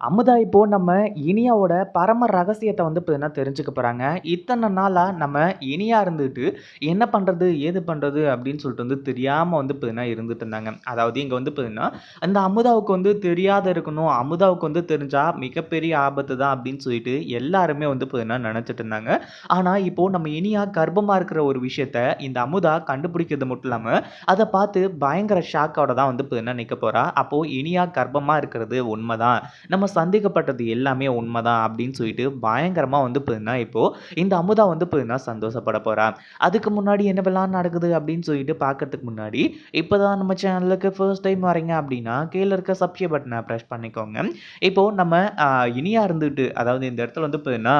அமுதா இப்போ நம்ம இனியாவோட பரம ரகசியத்தை வந்து பார்த்தீங்கன்னா தெரிஞ்சுக்க போகிறாங்க இத்தனை நாளாக நம்ம இனியாக இருந்துட்டு, என்ன பண்ணுறது ஏது பண்ணுறது அப்படின்னு சொல்லிட்டு வந்து தெரியாமல் வந்து பார்த்தீங்கன்னா இருந்துட்டு இருந்தாங்க. அதாவது இங்கே வந்து பார்த்தீங்கன்னா, அந்த அமுதாவுக்கு வந்து தெரியாத இருக்கணும். அமுதாவுக்கு வந்து தெரிஞ்சால் மிகப்பெரிய ஆபத்து தான் அப்படின்னு சொல்லிட்டு எல்லாருமே வந்து பார்த்தீங்கன்னா நினச்சிட்டு இருந்தாங்க. ஆனால் இப்போது நம்ம இனியா கர்ப்பமாக இருக்கிற ஒரு விஷயத்த இந்த அமுதா கண்டுபிடிக்கிறது மட்டும் இல்லாமல் அதை பார்த்து பயங்கர ஷாக்கோட தான் வந்து பார்த்தீங்கன்னா நிற்க போகிறா அப்போது இனியா கர்ப்பமாக இருக்கிறது உண்மதான். நம்ம சந்திக்கப்பட்டது எல்லாமே உண்மதான் அப்படின்னு சொல்லிட்டு பயங்கரமாக வந்து பார்த்தீங்கன்னா, இப்போது இந்த அமுதா வந்து பார்த்தீங்கன்னா சந்தோஷப்பட போகிறான் அதுக்கு முன்னாடி என்னவெல்லாம் நடக்குது அப்படின்னு சொல்லிட்டு பார்க்கறதுக்கு முன்னாடி, இப்போ தான் நம்ம சேனலுக்கு ஃபர்ஸ்ட் டைம் வரீங்க அப்படின்னா, கீழே இருக்க சப்ஸ்கிரைப் பட்டனை ப்ரெஸ் பண்ணிக்கோங்க. இப்போது நம்ம இனியாக இருந்துட்டு, அதாவது இந்த இடத்துல வந்து பார்த்தீங்கன்னா,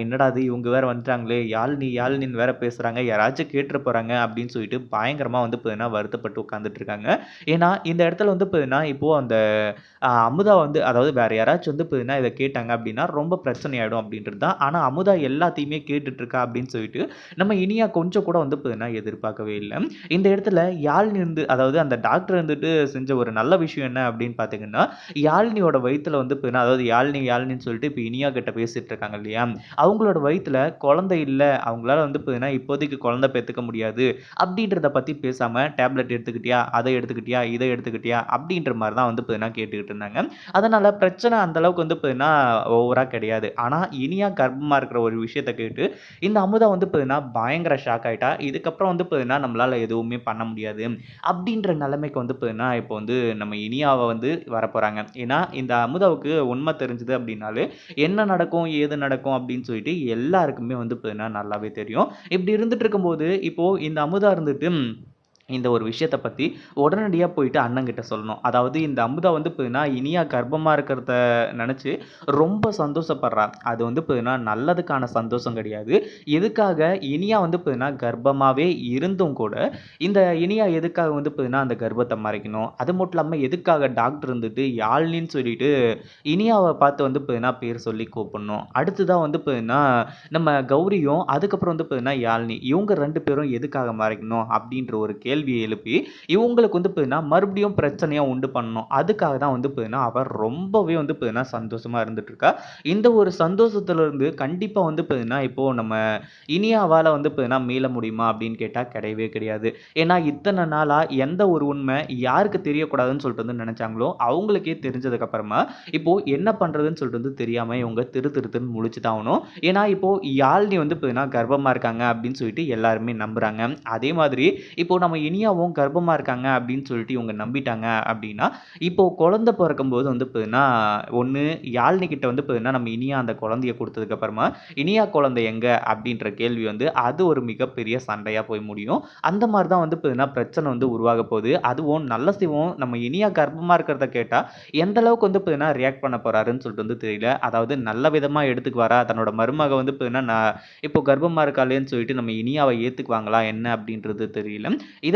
என்னடா இது இவங்க வேறு வந்துட்டாங்களே! யாழினி யாழினின்னு வேற பேசுகிறாங்க யாராச்சும் கேட்டுற போகிறாங்க அப்படின்னு சொல்லிட்டு பயங்கரமாக வந்து பார்த்தீங்கன்னா வருத்தப்பட்டு உட்காந்துட்டு இருக்காங்க. ஏன்னா, இந்த இடத்துல வந்து பார்த்தீங்கன்னா, இப்போது அந்த அமுதா வந்து அதாவது வேறு யாராச்சும் வந்து பார்த்தீங்கன்னா, இதை கேட்டாங்க அப்படின்னா, ரொம்ப பிரச்சனை ஆகிடும் அப்படின்றது தான். ஆனால் அமுதா எல்லாத்தையுமே கேட்டுட்ருக்கா அப்படின்னு சொல்லிட்டு, நம்ம இனியா கொஞ்சம் கூட வந்து பார்த்தீங்கன்னா எதிர்பார்க்கவே இல்லை இந்த இடத்துல யாழ்னி இருந்து அதாவது அந்த டாக்டர் இருந்துட்டு செஞ்ச ஒரு நல்ல விஷயம் என்ன அப்படின்னு பார்த்தீங்கன்னா, யாழ்னியோட வயிற்றில் வந்து பார்த்தீங்கன்னா, அதாவது யாழ்னி யாழ்னின்னு சொல்லிட்டு இப்போ இனியா கிட்ட பேசிகிட்டு இருக்காங்க இல்லையா? அவங்களோட வயிற்றில் குழந்தை இல்லை அவங்களால வந்து பார்த்தீங்கன்னா, இப்போதைக்கு குழந்தை பெற்றுக்க முடியாது. அப்படின்றத பற்றி பேசாமல் டேப்லெட் எடுத்துக்கிட்டியா? அதை எடுத்துக்கிட்டியா? இதை எடுத்துக்கிட்டியா? அப்படின்ற மாதிரி தான் வந்து பார்த்தீங்கன்னா கேட்டுக்கிட்டு இருந்தாங்க. அதனால் பிரச்சனை அந்த அளவுக்கு வந்து பார்த்தீங்கன்னா, ஓவராக கிடையாது. ஆனால் இனியா கர்ப்பமாக இருக்கிற ஒரு விஷயத்த கேட்டு, இந்த அமுதா வந்து பார்த்தீங்கன்னா பயங்கர ஷாக் ஆயிட்டா. இதுக்கப்புறம் வந்து பார்த்தீங்கன்னா, நம்மளால் எதுவுமே பண்ண முடியாது. அப்படின்ற நிலைமைக்கு வந்து பார்த்தீங்கன்னா, இப்போ வந்து நம்ம இனியாவை வந்து வரப்போகிறாங்க ஏன்னா, இந்த அமுதாவுக்கு உண்மை தெரிஞ்சுது அப்படின்னாலே, என்ன நடக்கும்? ஏது நடக்கும்? அப்படின்னு சொல்லிட்டு எல்லாருக்குமே வந்து பார்த்தீங்கன்னா நல்லாவே தெரியும். இப்படி இருந்துட்டு இருக்கும்போது, இப்போது இந்த அமுதா இருந்துட்டு இந்த ஒரு விஷயத்தை பற்றி உடனடியாக போயிட்டு அண்ணங்கிட்ட சொல்லணும். அதாவது இந்த அமுதா வந்து பார்த்தீங்கன்னா, இனியா கர்ப்பமாக இருக்கிறத நினச்சி ரொம்ப சந்தோஷப்படுறா. அது வந்து பார்த்தீங்கன்னா, நல்லதுக்கான சந்தோஷம் கிடையாது. எதுக்காக இனியா வந்து பார்த்தீங்கன்னா, கர்ப்பமாகவே இருந்தும் கூட, இந்த இனியா எதுக்காக வந்து இப்போதுனா அந்த கர்ப்பத்தை மறைக்கணும்? அது மட்டும் இல்லாமல் எதுக்காக டாக்டர் இருந்துட்டு யாழ்னின்னு சொல்லிட்டு இனியாவை பார்த்து வந்து இப்போதுனா பேர் சொல்லி கூப்பிடணும்? அடுத்ததான் வந்து பார்த்தீங்கன்னா, நம்ம கௌரியும், அதுக்கப்புறம் வந்து பார்த்தீங்கன்னா யாழ்னி இவங்க ரெண்டு பேரும் எதுக்காக மறைக்கணும்? அப்படின்ற ஒரு கேள்வியை எழுப்பி, இவங்களுக்கு வந்து பார்த்தீங்கன்னா, மறுபடியும் பிரச்சனையாக உண்டு பண்ணணும். அதுக்காக தான் வந்து பார்த்தீங்கன்னா, அவர் ரொம்பவே வந்து பார்த்தீங்கன்னா சந்தோஷமாக இருந்துட்டுருக்கா இந்த ஒரு சந்தோஷத்துலேருந்து கண்டிப்பாக வந்து பார்த்தீங்கன்னா, இப்போது நம்ம இனியாவால் வந்து பார்த்தீங்கன்னா மீள முடியுமா? அப்படின்னு கேட்டால் கிடையவே கிடையாது. ஏன்னா, இத்தனை நாளாக எந்த ஒரு உண்மை யாருக்கு தெரியக்கூடாதுன்னு சொல்லிட்டு வந்து நினச்சாங்களோ அவங்களுக்கே தெரிஞ்சதுக்கப்புறமா இப்போது இப்போ என்ன பண்ணுறதுன்னு சொல்லிட்டு வந்து தெரியாமல் இவங்க திரு திருத்துன்னு முழிச்சு தான் ஆகணும். ஏன்னா, இப்போது யாழ்னி வந்து பார்த்தீங்கன்னா, கர்ப்பமாக இருக்காங்க அப்படின்னு சொல்லிட்டு எல்லாருமே நம்புகிறாங்க அதே மாதிரி இப்போ நம்ம இனியாவும் கர்ப்பமாக இருக்காங்க அப்படின்னு சொல்லிட்டு இவங்க நம்பிட்டாங்க அப்படின்னா, இப்போ குழந்த பிறக்கும்போது வந்து பார்த்தீங்கன்னா, ஒன்று யாழ்னிக்கிட்ட வந்து பார்த்தீங்கன்னா, நம்ம இனியா அந்த குழந்தைய கொடுத்ததுக்கப்புறமா இனியா குழந்தை எங்கே அப்படின்ற கேள்வி வந்து அது ஒரு மிகப்பெரிய சண்டையாக போய் முடியும். அந்த மாதிரி தான் வந்து பார்த்தீங்கன்னா, பிரச்சனை வந்து உருவாக போகுது. அதுவும் நல்ல சிவம் நம்ம இனியா கர்ப்பமாக இருக்கிறத கேட்டால் எந்த அளவுக்கு வந்து பார்த்தீங்கன்னா ரியாக்ட் பண்ண போகிறாருன்னு சொல்லிட்டு வந்து தெரியல. அதாவது நல்ல விதமாக எடுத்துக்குவாரா? தன்னோட மருமக வந்து பார்த்தீங்கன்னா, நான் இப்போ கர்ப்பமாக இருக்காளேன்னு சொல்லிட்டு நம்ம இனியாவை ஏற்றுக்குவாங்களா என்ன அப்படின்றது தெரியல. இத